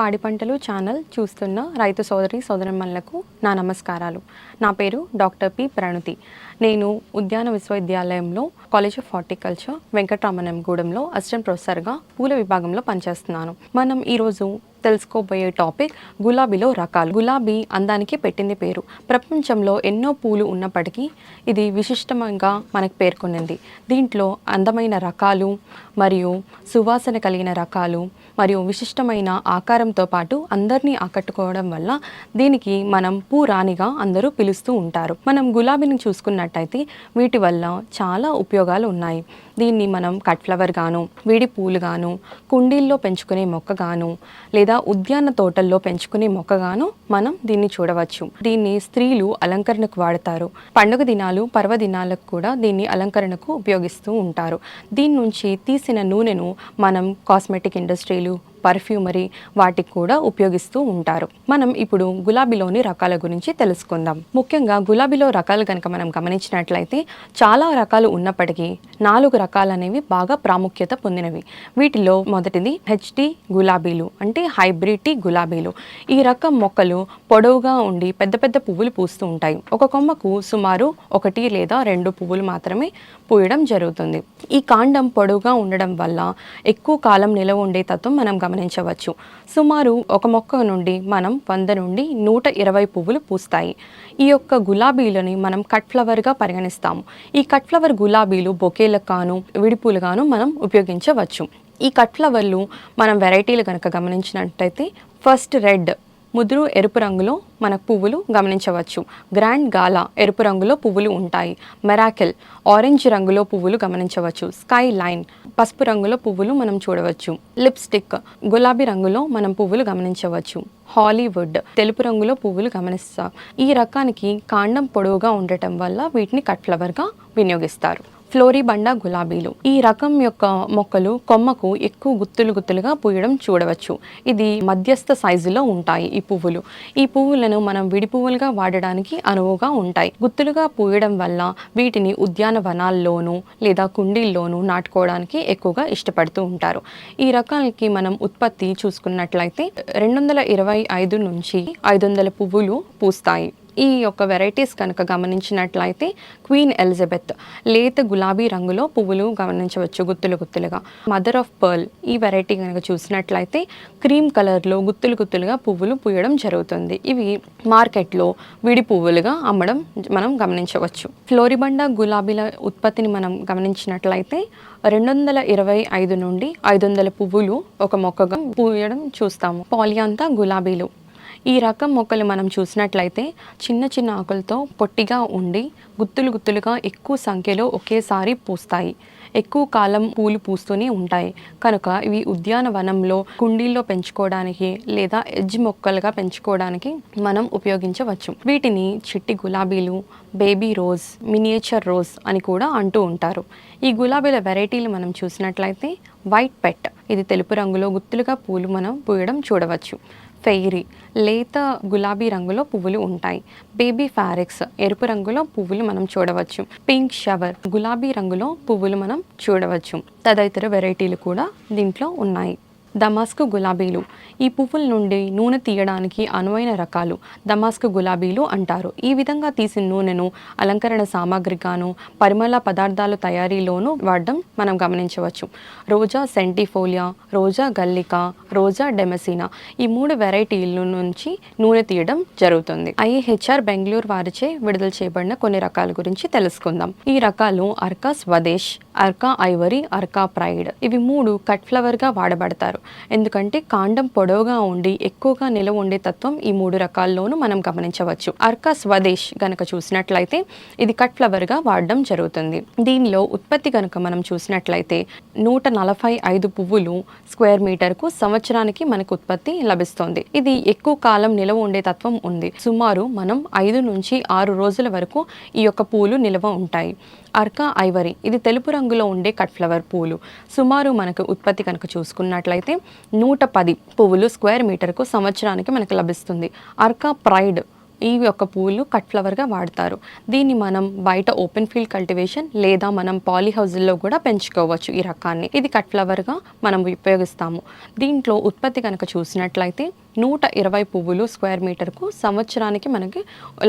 పాడి పంటలు ఛానల్ చూస్తున్న రైతు సోదరి సోదరమ్మలకు నా నమస్కారాలు. నా పేరు డాక్టర్ పి. ప్రణుతి. నేను ఉద్యాన విశ్వవిద్యాలయంలో కాలేజ్ ఆఫ్ హార్టికల్చర్ వెంకటరామనం గూడెంలో అసిస్టెంట్ ప్రొఫెసర్గా పూల విభాగంలో పనిచేస్తున్నాను. మనం ఈరోజు తెలుసుకోబోయే టాపిక్ గులాబీలో రకాలు. గులాబీ అందానికి పెట్టింది పేరు. ప్రపంచంలో ఎన్నో పూలు ఉన్నప్పటికీ ఇది విశిష్టంగా మనకు పేర్కొనింది. దీంట్లో అందమైన రకాలు మరియు సువాసన కలిగిన రకాలు మరియు విశిష్టమైన ఆకారంతో పాటు అందరినీ ఆకట్టుకోవడం వల్ల దీనికి మనం పూరాణిగా అందరూ పిలుస్తూ ఉంటారు. మనం గులాబీని చూసుకున్నట్టయితే వీటి వల్ల చాలా ఉపయోగాలు ఉన్నాయి. దీన్ని మనం కట్ ఫ్లవర్ గాను వీడి పూలు గాను కుండీల్లో పెంచుకునే మొక్క గాను లేదా ఉద్యాన తోటల్లో పెంచుకునే మొక్కగాను మనం దీన్ని చూడవచ్చు. దీన్ని స్త్రీలు అలంకరణకు వాడతారు. పండుగ దినాలు పర్వదినాలకు కూడా దీన్ని అలంకరణకు ఉపయోగిస్తూ ఉంటారు. దీని నుంచి తీసిన నూనెను మనం కాస్మెటిక్ ఇండస్ట్రీలు పర్ఫ్యూమరీ వాటికి కూడా ఉపయోగిస్తూ ఉంటారు. మనం ఇప్పుడు గులాబీలోని రకాల గురించి తెలుసుకుందాం. ముఖ్యంగా గులాబీలో రకాలు కనుక మనం గమనించినట్లయితే చాలా రకాలు ఉన్నప్పటికీ నాలుగు రకాలు అనేవి బాగా ప్రాముఖ్యత పొందినవి. వీటిలో మొదటిది హెచ్టి గులాబీలు అంటే హైబ్రిడ్ టీ గులాబీలు. ఈ రకం మొక్కలు పొడవుగా ఉండి పెద్ద పెద్ద పువ్వులు పూస్తూ ఉంటాయి. ఒక కొమ్మకు సుమారు ఒకటి లేదా రెండు పువ్వులు మాత్రమే పూయడం జరుగుతుంది. ఈ కాండం పొడవుగా ఉండడం వల్ల ఎక్కువ కాలం నిలవ ఉండే తత్వం మనం గమనించవచ్చు. సుమారు ఒక మొక్క నుండి మనం వంద నుండి నూట ఇరవై పువ్వులు పూస్తాయి. ఈ యొక్క గులాబీలని మనం కట్ ఫ్లవర్గా పరిగణిస్తాము. ఈ కట్ ఫ్లవర్ గులాబీలు బొకేలకు గాను విడిపూలుగాను మనం ఉపయోగించవచ్చు. ఈ కట్ ఫ్లవర్లు మనం వెరైటీలు కనుక గమనించినట్టయితే ఫస్ట్ రెడ్ ముదురు ఎరుపు రంగులో మనకు పువ్వులు గమనించవచ్చు. గ్రాండ్ గాలా ఎరుపు రంగులో పువ్వులు ఉంటాయి. మెరాకెల్ ఆరెంజ్ రంగులో పువ్వులు గమనించవచ్చు. స్కై లైన్ పసుపు రంగులో పువ్వులు మనం చూడవచ్చు. లిప్స్టిక్ గులాబీ రంగులో మనం పువ్వులు గమనించవచ్చు. హాలీవుడ్ తెలుపు రంగులో పువ్వులు గమనిస్తాం. ఈ రకానికి కాండం పొడవుగా ఉండటం వల్ల వీటిని కట్ ఫ్లవర్గా వినియోగిస్తారు. ఫ్లోరిబండా గులాబీలు. ఈ రకం యొక్క మొక్కలు కొమ్మకు ఎక్కువ గుత్తులు గుత్తులుగా పూయడం చూడవచ్చు. ఇది మధ్యస్థ సైజులో ఉంటాయి ఈ పువ్వులు. ఈ పువ్వులను మనం విడి పువ్వులుగా వాడడానికి అనువుగా ఉంటాయి. గుత్తులుగా పూయడం వల్ల వీటిని ఉద్యానవనాల్లోనూ లేదా కుండీల్లోనూ నాటుకోవడానికి ఎక్కువగా ఇష్టపడుతూ ఉంటారు. ఈ రకాలకి మనం ఉత్పత్తి చూసుకున్నట్లయితే రెండు వందల ఇరవై ఐదు నుంచి ఐదు వందల పువ్వులు పూస్తాయి. ఈ యొక్క వెరైటీస్ కనుక గమనించినట్లయితే క్వీన్ ఎలిజబెత్ లేత గులాబీ రంగులో పువ్వులు గమనించవచ్చు గుత్తులు గుత్తులుగా. మదర్ ఆఫ్ పర్ల్ ఈ వెరైటీ కనుక చూసినట్లయితే క్రీమ్ కలర్లో గుత్తులు గుత్తులుగా పువ్వులు పూయడం జరుగుతుంది. ఇవి మార్కెట్లో విడి పువ్వులుగా అమ్మడం మనం గమనించవచ్చు. ఫ్లోరిబండా గులాబీల ఉత్పత్తిని మనం గమనించినట్లయితే రెండు వందల ఇరవై ఐదు నుండి ఐదు వందల పువ్వులు ఒక మొక్కగా పూయడం చూస్తాము. పాలియాంతా గులాబీలు ఈ రకం మొక్కలు మనం చూసినట్లయితే చిన్న చిన్న ఆకులతో పొట్టిగా ఉండి గుత్తులు గుత్తులుగా ఎక్కువ సంఖ్యలో ఒకేసారి పూస్తాయి. ఎక్కువ కాలం పూలు పూస్తూనే ఉంటాయి. కనుక ఇవి ఉద్యానవనంలో కుండీల్లో పెంచుకోవడానికి లేదా ఎడ్జ్ మొక్కలుగా పెంచుకోవడానికి మనం ఉపయోగించవచ్చు. వీటిని చిట్టి గులాబీలు బేబీ రోజ్ మినియేచర్ రోజ్ అని కూడా అంటూ ఉంటారు. ఈ గులాబీల వెరైటీలు మనం చూసినట్లయితే వైట్ పెట్. ఇది తెలుపు రంగులో గుత్తులుగా పూలు మనం పూయడం చూడవచ్చు. ఫెయిరీ లేత గులాబీ రంగులో పువ్వులు ఉంటాయి. బేబీ ఫారెక్స్ ఎరుపు రంగులో పువ్వులు మనం చూడవచ్చు. పింక్ షవర్ గులాబీ రంగులో పువ్వులు మనం చూడవచ్చు. తదితర వెరైటీలు కూడా దీంట్లో ఉన్నాయి. దమాస్కు గులాబీలు. ఈ పువ్వుల నుండి నూనె తీయడానికి అనువైన రకాలు దమాస్కు గులాబీలు అంటారు. ఈ విధంగా తీసిన నూనెను అలంకరణ సామాగ్రిగాను పరిమళ పదార్థాల తయారీలోనూ వాడడం మనం గమనించవచ్చు. రోజా సెంటిఫోలియా రోజా గల్లిక రోజా డెమసినా ఈ మూడు వెరైటీల నుంచి నూనె తీయడం జరుగుతుంది. ఐహెచ్ఆర్ బెంగళూరు వారిచే విడుదల చేయబడిన కొన్ని రకాల గురించి తెలుసుకుందాం. ఈ రకాలు అర్కా స్వదేశ్ అర్కా ఐవరీ అర్కా ప్రైడ్. ఇవి మూడు కట్ ఫ్లవర్గా వాడబడతారు. ఎందుకంటే కాండం పొడవుగా ఉండి ఎక్కువగా నిలవ ఉండే తత్వం ఈ మూడు రకాల్లోనూ మనం గమనించవచ్చు. అర్కా స్వదేశ్ గనక చూసినట్లయితే ఇది కట్ ఫ్లవర్గా వాడడం జరుగుతుంది. దీనిలో ఉత్పత్తి గనక మనం చూసినట్లయితే నూట నలభై ఐదు పువ్వులు స్క్వేర్ మీటర్కు సంవత్సరానికి మనకు ఉత్పత్తి లభిస్తుంది. ఇది ఎక్కువ కాలం నిలవ ఉండే తత్వం ఉంది. సుమారు మనం ఐదు నుంచి ఆరు రోజుల వరకు ఈ యొక్క పూలు నిల్వ ఉంటాయి. అర్కా ఐవరీ. ఇది తెలుపు రంగులో ఉండే కట్ ఫ్లవర్ పూలు. సుమారు మనకు ఉత్పత్తి కనుక చూసుకున్నట్లయితే నూట పది పువ్వులు స్క్వేర్ మీటర్కు సంవత్సరానికి మనకు లభిస్తుంది. అర్కా ప్రైడ్ ఈ యొక్క పూలు కట్ ఫ్లవర్గా వాడతారు. దీన్ని మనం బయట ఓపెన్ ఫీల్డ్ కల్టివేషన్ లేదా మనం పాలీ హౌజుల్లో కూడా పెంచుకోవచ్చు ఈ రకాన్ని. ఇది కట్ ఫ్లవర్గా మనం ఉపయోగిస్తాము. దీంట్లో ఉత్పత్తి కనుక చూసినట్లయితే నూట ఇరవై పువ్వులు స్క్వేర్ మీటర్కు సంవత్సరానికి మనకి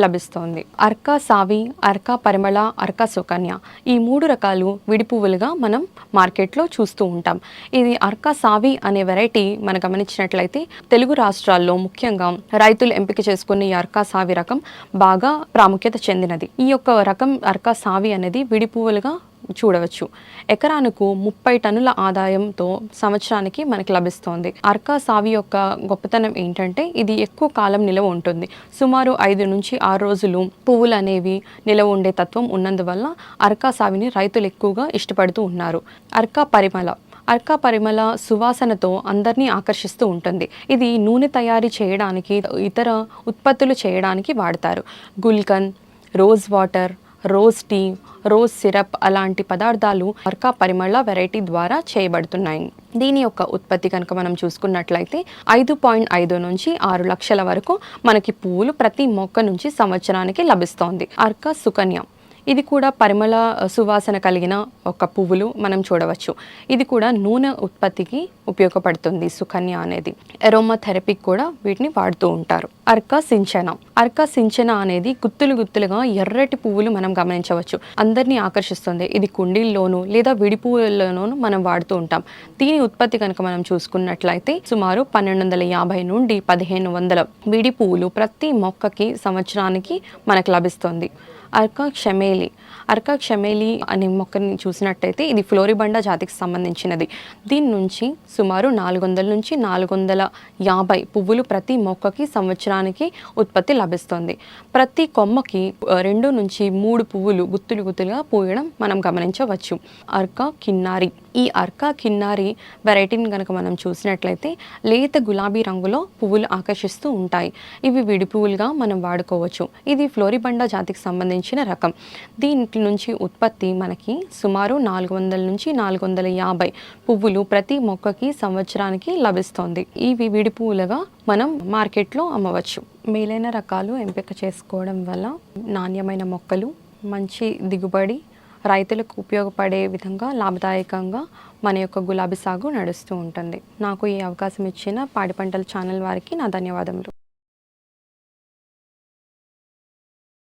లభిస్తోంది. అర్క సావి అర్క పరిమళ అర్క సుకన్య ఈ మూడు రకాలు విడి పువ్వులుగా మనం మార్కెట్లో చూస్తూ ఉంటాం. ఇది అర్క సావి అనే వెరైటీ మనం గమనించినట్లయితే తెలుగు రాష్ట్రాల్లో ముఖ్యంగా రైతులు ఎంపిక చేసుకునే ఈ అర్కా సావి రకం బాగా ప్రాముఖ్యత చెందినది. ఈ యొక్క రకం అర్కా సావి అనేది విడి పువ్వులుగా చూడవచ్చు. ఎకరానికి ముప్పై టన్నుల ఆదాయంతో సంవత్సరానికి మనకి లభిస్తోంది. అర్కా సావి యొక్క గొప్పతనం ఏంటంటే ఇది ఎక్కువ కాలం నిలవ ఉంటుంది. సుమారు ఐదు నుంచి ఆరు రోజులు పువ్వులు అనేవి నిలవ ఉండే తత్వం ఉన్నందువల్ల అర్కా సావిని రైతులు ఎక్కువగా ఇష్టపడుతూ ఉన్నారు. అర్కా పరిమళ. అర్కా పరిమళ సువాసనతో అందరినీ ఆకర్షిస్తూ ఉంటుంది. ఇది నూనె తయారీ చేయడానికి ఇతర ఉత్పత్తులు చేయడానికి వాడతారు. Gulkand rose water rose tea rose syrup అలాంటి పదార్థాలు అర్కా పరిమళ వెరైటీ ద్వారా చేయబడుతున్నాయి. దీని యొక్క ఉత్పత్తి కనుక మనం చూసుకున్నట్లయితే ఐదు పాయింట్ ఐదు నుంచి ఆరు లక్షల వరకు మనకి పువ్వులు ప్రతి మొక్క నుంచి సంవత్సరానికి లభిస్తోంది. అర్కా సుకన్య. ఇది కూడా పరిమళ సువాసన కలిగిన ఒక పువ్వులు మనం చూడవచ్చు. ఇది కూడా నూనె ఉత్పత్తికి ఉపయోగపడుతుంది సుకన్య అనేది. ఎరోమా థెరపీకి కూడా వీటిని వాడుతూ ఉంటారు. అర్క సించన. అర్క సించన అనేది గుత్తులు గుత్తులుగా ఎర్రటి పువ్వులు మనం గమనించవచ్చు. అందరినీ ఆకర్షిస్తుంది. ఇది కుండీల్లోనూ లేదా విడి పువ్వుల్లోనూ మనం వాడుతూ ఉంటాం. దీని ఉత్పత్తి కనుక మనం చూసుకున్నట్లయితే సుమారు పన్నెండు వందల యాభై నుండి పదిహేను వందల విడి పువ్వులు ప్రతి మొక్కకి సంవత్సరానికి మనకు లభిస్తుంది. అర్కా క్షమేలి అర్కా క్షమేలి అనే మొక్కని చూసినట్టయితే ఇది ఫ్లోరిబండా జాతికి సంబంధించినది. దీని నుంచి సుమారు నాలుగు వందల నుంచి నాలుగు వందల యాభై పువ్వులు ప్రతి మొక్కకి సంవత్సరానికి ఉత్పత్తి లభిస్తుంది. ప్రతి కొమ్మకి రెండు నుంచి మూడు పువ్వులు గుత్తులు గుత్తులుగా పూయడం మనం గమనించవచ్చు. అర్కా కిన్నారి. ఈ అర్కా కిన్నారి వెరైటీని కనుక మనం చూసినట్లయితే లేత గులాబీ రంగులో పువ్వులు ఆకర్షిస్తూ ఉంటాయి. ఇవి విడి పువ్వులుగా మనం వాడుకోవచ్చు. ఇది ఫ్లోరిబండా జాతికి సంబంధించి సంబంధించిన రకం. దీంట్లో నుంచి ఉత్పత్తి మనకి సుమారు నాలుగు వందల నుంచి నాలుగు వందల యాభై పువ్వులు ప్రతి మొక్కకి సంవత్సరానికి లభిస్తుంది. ఇవి విడి పువ్వులుగా మనం మార్కెట్లో అమ్మవచ్చు. మేలైన రకాలు ఎంపిక చేసుకోవడం వల్ల నాణ్యమైన మొక్కలు మంచి దిగుబడి రైతులకు ఉపయోగపడే విధంగా లాభదాయకంగా మన యొక్క గులాబీ సాగు నడుస్తూ ఉంటుంది. నాకు ఈ అవకాశం ఇచ్చిన పాడి పంటల ఛానల్ వారికి నా ధన్యవాదములు.